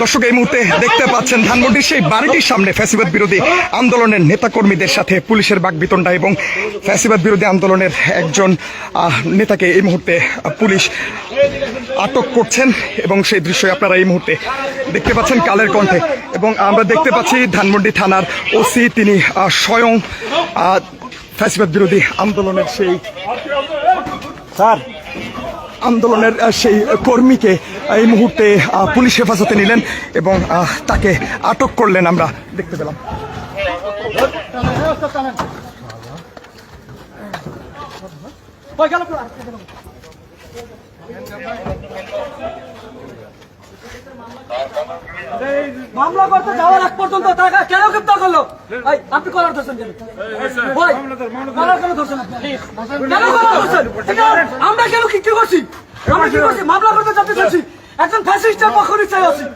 দর্শক, এই মুহূর্তে দেখতে পাচ্ছেন ধানমন্ডির সেই বাড়িটির সামনে ফ্যাসিবাদ বিরোধী আন্দোলনের নেতাকর্মীদের সাথে পুলিশের বাগবিতণ্ডা এবং ফ্যাসিবাদ বিরোধী আন্দোলনের একজন নেতাকে এই মুহূর্তে পুলিশ আটক করছেন এবং সেই দৃশ্য আপনারা এই মুহূর্তে দেখতে পাচ্ছেন কালের কণ্ঠে। এবং আমরা দেখতে পাচ্ছি ধানমন্ডি থানার ওসি, তিনি স্বয়ং ফ্যাসিবাদ বিরোধী আন্দোলনের সেই স্যার আন্দোলনের সেই কর্মীকে এই মুহূর্তে পুলিশ হেফাজতে নিলেন এবং তাকে আটক করলেন আমরা দেখতে পেলাম। মামলা করতে যাওয়ার আগ পর্যন্ত তারা কেন গ্রেপ্তার করল? ভাই আপনি কলার ধরছেন কেন? ভাই কলার কেন ধরছেন কেন কলার ধরছেন? আমরা কেন কি করছি? আমরা কি করছি? মামলা করতে যেতে চাচ্ছি। একজন ফ্যাসিস্টের পক্ষ নিচ্ছে আছি।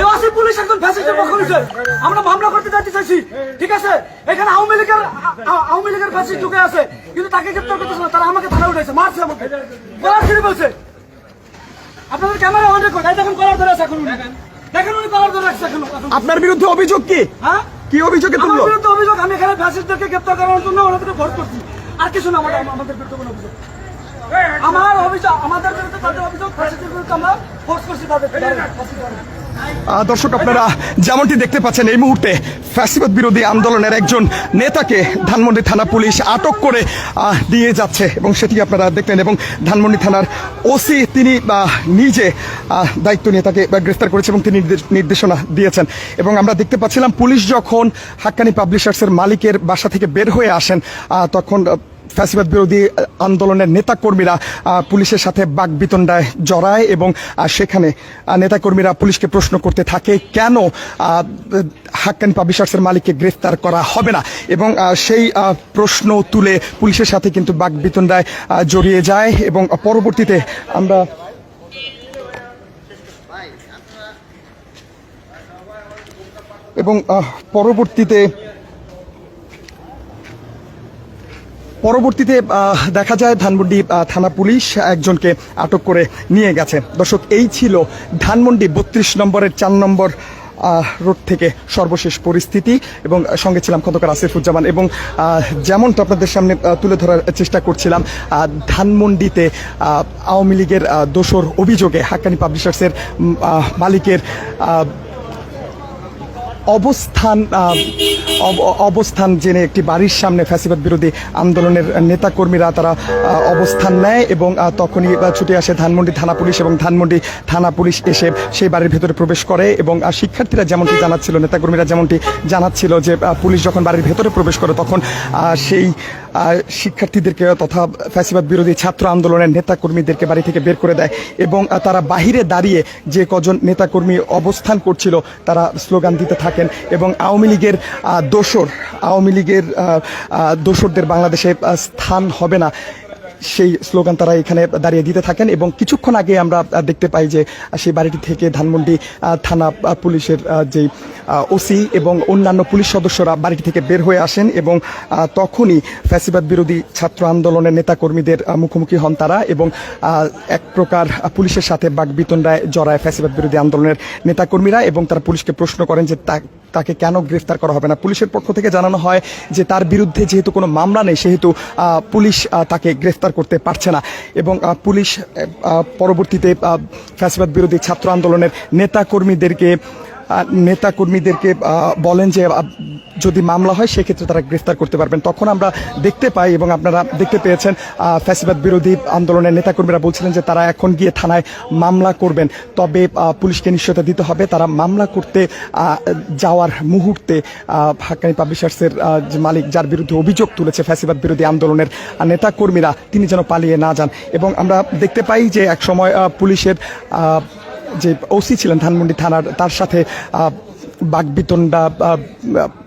এই পুলিশ একজন ফ্যাসিস্টের পক্ষ নিচ্ছে আমরা মামলা করতে চাইছি। ঠিক আছে? এখানে আওয়ামী লীগের আওয়ামী লীগের ফ্যাসিস্ট ঢুকে আছে। কিন্তু তাকে গ্রেপ্তার করতেছে না। তারা আমাকে থানা উঠেছে মারছে আমাকে। কলার বলছে? আপনাদের ক্যামেরা অন রেকর্ড এই দেখুন কলার ধরে আছে এখন উনি। দেখেন। উনি কলার ধরে রাখছে এখন। আপনার বিরুদ্ধে অভিযোগ কি? হ্যাঁ? কি অভিযোগে আমার বিরুদ্ধে অভিযোগ আমি এখানে ফ্যাসিস্টদেরকে গ্রেপ্তার করার জন্য ওনাদেরকে ভোট করছি। আর কিছু না আমাদের আমাদের বিরুদ্ধে কোনো অভিযোগ। দর্শক, আপনারা যেমনটি দেখতে পাচ্ছেন, এই মুহূর্তে ফ্যাসিবাদ বিরোধী আন্দোলনের একজন নেতাকে ধানমন্ডি থানা পুলিশ আটক করে নিয়ে যাচ্ছে এবং সেটি আপনারা দেখলেন এবং ধানমন্ডি থানার ওসি তিনি নিজে দায়িত্ব নিয়ে তাকে গ্রেফতার করেছে এবং তিনি নির্দেশনা দিয়েছেন। এবং আমরা দেখতে পাচ্ছিলাম, পুলিশ যখন হাক্কানি পাবলিশার্সের মালিকের বাসা থেকে বের হয়ে আসেন তখন ফ্যাসিবাদ বিরোধী আন্দোলনের নেতাকর্মীরা পুলিশের সাথে বাগবিতণ্ডায় জড়ায় এবং সেখানে নেতাকর্মীরা পুলিশকে প্রশ্ন করতে থাকে কেন হাক্কানি পাবলিশার্সের মালিককে গ্রেফতার করা হবে না? এবং সেই প্রশ্ন তুলে পুলিশের সাথে কিন্তু বাগবিতণ্ডায় আহ, জড়িয়ে যায় এবং পরবর্তীতে আমরা এবং পরবর্তীতে পরবর্তীতে দেখা যায় ধানমন্ডি থানা পুলিশ একজনকে আটক করে নিয়ে গেছে। দর্শক, এই ছিল ধানমন্ডি বত্রিশ নম্বরের চার নম্বর রোড থেকে সর্বশেষ পরিস্থিতি এবং সঙ্গে ছিলাম খন্দকার আসিফুজ্জামান এবং যেমনটা আপনাদের সামনে তুলে ধরার চেষ্টা করছিলাম ধানমন্ডিতে আওয়ামী লীগের দোসর অভিযোগে হাক্কানি পাবলিশার্সের মালিকের অবস্থান অব- অবস্থান জেনে একটি বাড়ির সামনে ফ্যাসিবাদ বিরোধী আন্দোলনের নেতাকর্মীরা তারা অবস্থান নেয় এবং তখনই ছুটে আসে ধানমন্ডি থানা পুলিশ এবং ধানমন্ডি থানা পুলিশ এসে সেই বাড়ির ভেতরে প্রবেশ করে এবং শিক্ষার্থীরা যেমনটি জানাচ্ছিল, নেতাকর্মীরা যেমনটি জানাচ্ছিল যে পুলিশ যখন বাড়ির ভেতরে প্রবেশ করে তখন সেই শিক্ষার্থীদেরকে তথা ফ্যাসিবাদ বিরোধী ছাত্র আন্দোলনের নেতাকর্মীদেরকে বাড়ি থেকে বের করে দেয় এবং তারা বাহিরে দাঁড়িয়ে যে কজন নেতাকর্মী অবস্থান করছিল, তারা স্লোগান দিতে থাকেন এবং আওয়ামী লীগের দোসর আওয়ামী লীগের দোসরদের বাংলাদেশে স্থান হবে না। সেই স্লোগান তারা এখানে দাঁড়িয়ে দিতে থাকেন এবং কিছুক্ষণ আগে আমরা দেখতে পাই যে সেই বাড়িটি থেকে ধানমন্ডি থানা পুলিশের যেই ওসি এবং অন্যান্য পুলিশ সদস্যরা বাড়িটি থেকে বের হয়ে আসেন এবং তখনই ফ্যাসিবাদ বিরোধী ছাত্র আন্দোলনের নেতাকর্মীদের মুখোমুখি হন তারা এবং এক প্রকার পুলিশের সাথে বাগবিতণ্ডায় জড়ায় ফ্যাসিবাদ বিরোধী আন্দোলনের নেতাকর্মীরা এবং তারা পুলিশকে প্রশ্ন করেন যে তা- তাকে কেন গ্রেফতার করা হবে না। পুলিশের পক্ষ থেকে জানানো হয় যে তার বিরুদ্ধে যেহেতু কোনো মামলা নেই, সেহেতু পুলিশ তাকে গ্রেফতার করতে পারছে না। এবং পুলিশ পরবর্তীতে ফ্যাসিবাদ বিরোধী ছাত্র আন্দোলনের নেতাকর্মীদেরকে আহ, নেতাকর্মীদেরকে আহ, বলেন যে যদি মামলা হয় সেক্ষেত্রে তারা গ্রেফতার করতে পারবেন। তখন আমরা দেখতে পাই এবং আপনারা দেখতে পেয়েছেন ফ্যাসিবাদ বিরোধী আন্দোলনের নেতাকর্মীরা বলছিলেন যে তারা এখন গিয়ে থানায় মামলা করবেন। তবে পুলিশকে নিশ্চয়তা দিতে হবে। তারা মামলা করতে যাওয়ার মুহূর্তে হাক্কানি পাবলিশার্সের যে মালিক যার বিরুদ্ধে অভিযোগ তুলেছে ফ্যাসিবাদ বিরোধী আন্দোলনের নেতাকর্মীরা তিনি যেন পালিয়ে না যান। এবং আমরা দেখতে পাই যে এক সময় পুলিশের যে ওসি ছিলেন ধানমন্ডি থানার তার সাথে আহ, বাগবিতণ্ডা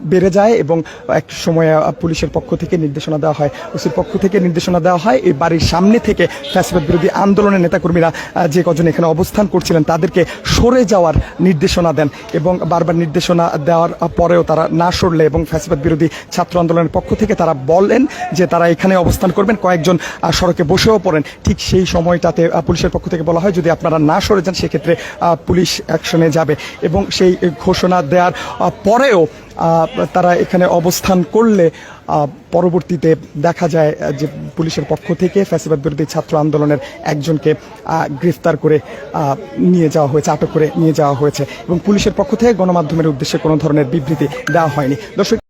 বেড়ে যায় এবং এক সময় পুলিশের পক্ষ থেকে নির্দেশনা দেওয়া হয়। ওসির পক্ষ থেকে নির্দেশনা দেওয়া হয় এই বাড়ির সামনে থেকে ফ্যাসবাদ বিরোধী আন্দোলনের নেতাকর্মীরা যে কজন এখানে অবস্থান করছিলেন তাদেরকে সরে যাওয়ার নির্দেশনা দেন এবং বারবার নির্দেশনা দেওয়ার পরেও তারা না সরলে এবং ফ্যাসিবাদ বিরোধী ছাত্র আন্দোলনের পক্ষ থেকে তারা বলেন যে তারা এখানে অবস্থান করবেন, কয়েকজন সড়কে বসেও পড়েন। ঠিক সেই সময়টাতে পুলিশের পক্ষ থেকে বলা হয়, যদি আপনারা না সরে যান, সেক্ষেত্রে পুলিশ অ্যাকশনে যাবে। এবং সেই ঘোষণা দেওয়ার পরেও তারা এখানে অবস্থান করলে পরবর্তীতে দেখা যায় যে পুলিশের পক্ষ থেকে ফ্যাসিবাদ বিরোধী ছাত্র আন্দোলনের একজনকে গ্রেফতার করে নিয়ে যাওয়া হয়েছে, আটক করে নিয়ে যাওয়া হয়েছে এবং পুলিশের পক্ষ থেকে গণমাধ্যমের উদ্দেশ্যে কোনো ধরনের বিবৃতি দেওয়া হয়নি। দর্শক